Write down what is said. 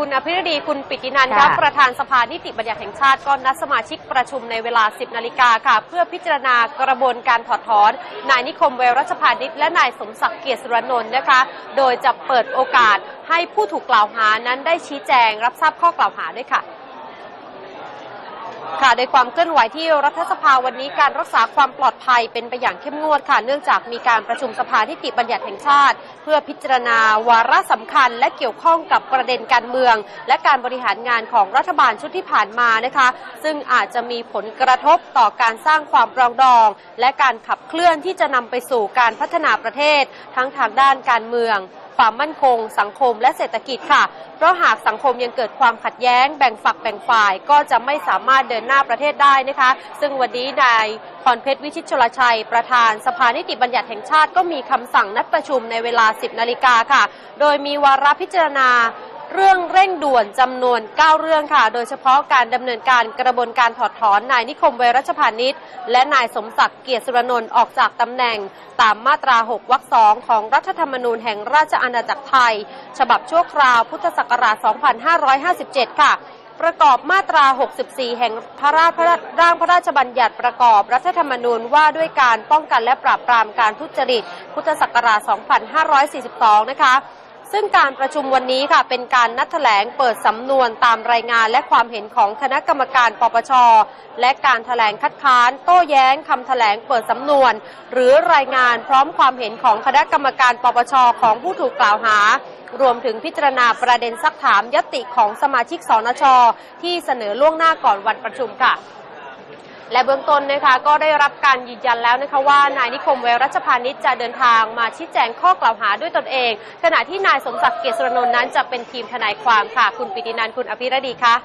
คุณอภิรดีคุณปิตินันท์ค่ะครับประธานสภานิติบัญญัติแห่งชาติก็นัดสมาชิกประชุมในเวลา 10 นาฬิกาค่ะ เพื่อพิจารณากระบวนการถอดถอน นายนิคมเวรรัชพานิชและนายสมศักดิ์เกียรติสุรนนท์นะคะ โดยจะเปิดโอกาสให้ผู้ถูกกล่าวหานั้นได้ชี้แจงรับทราบข้อกล่าวหาด้วยค่ะ ค่ะโดยความเคลื่อนไหวที่รัฐสภาวันนี้การรักษาความปลอดภัยเป็นไปอย่างเข้มงวดค่ะ เนื่องจากมีการประชุมสภานิติบัญญัติแห่งชาติ เพื่อพิจารณาวาระสำคัญ และเกี่ยวข้องกับประเด็นการเมือง และการบริหารงานของรัฐบาลชุดที่ผ่านมานะคะ ซึ่งอาจจะมีผลกระทบต่อการสร้างความปรองดอง และการขับเคลื่อนที่จะนำไปสู่การพัฒนาประเทศ ทั้งทางด้านการเมือง ความมั่นคง สังคมและเศรษฐกิจค่ะ เพราะหากสังคมยังเกิดความขัดแย้ง แบ่งฝักแบ่งฝ่าย ก็จะไม่สามารถเดินหน้าประเทศได้นะคะ ซึ่งวันนี้นายพรเพชรวิชิตชลชัย ประธานสภานิติบัญญัติแห่งชาติก็มีคำสั่งนัดประชุมในเวลา 10 นาฬิกาค่ะ โดยมีวาระพิจารณา เรื่องเร่งด่วนจำนวน 9 เรื่องค่ะ โดยเฉพาะการดำเนินการกระบวนการถอดถอนนายนิคมเวรัชพานิชและนายสมศักดิ์เกียรติสุรนนท์ออกจากตำแหน่งตามมาตรา 6 วรรคสองของรัฐธรรมนูญแห่งราชอาณาจักรไทย ฉบับชั่วคราวพุทธศักราช 2557 ค่ะประกอบมาตรา 64 แห่งพระราชร่างพระราชบัญญัติประกอบรัฐธรรมนูญว่าด้วยการป้องกันและปราบปรามการทุจริต พุทธศักราช 2542 นะคะ ซึ่งการประชุมวันนี้ค่ะเป็นการนัดแถลงเปิดสำนวนตามรายงานและความเห็นของคณะกรรมการปปช และการแถลงคัดค้านโต้แย้งคำแถลงเปิดสำนวน หรือรายงานพร้อมความเห็นของคณะกรรมการปปช ของผู้ถูกกล่าวหารวมถึงพิจารณาประเด็นซักถามยติของสมาชิกสนช ที่เสนอล่วงหน้าก่อนวันประชุมค่ะ และเบื้องต้นนะคะก็ได้รับการยืนยันแล้วนะคะว่านายนิคมเวรัชพานิชจะเดินทางมาชี้แจงข้อกล่าวหาด้วยตนเอง ขณะที่นายสมศักดิ์เกษรนนท์นั้นจะเป็นทีมทนายความค่ะ คุณปิตินันคุณอภิรดีคะ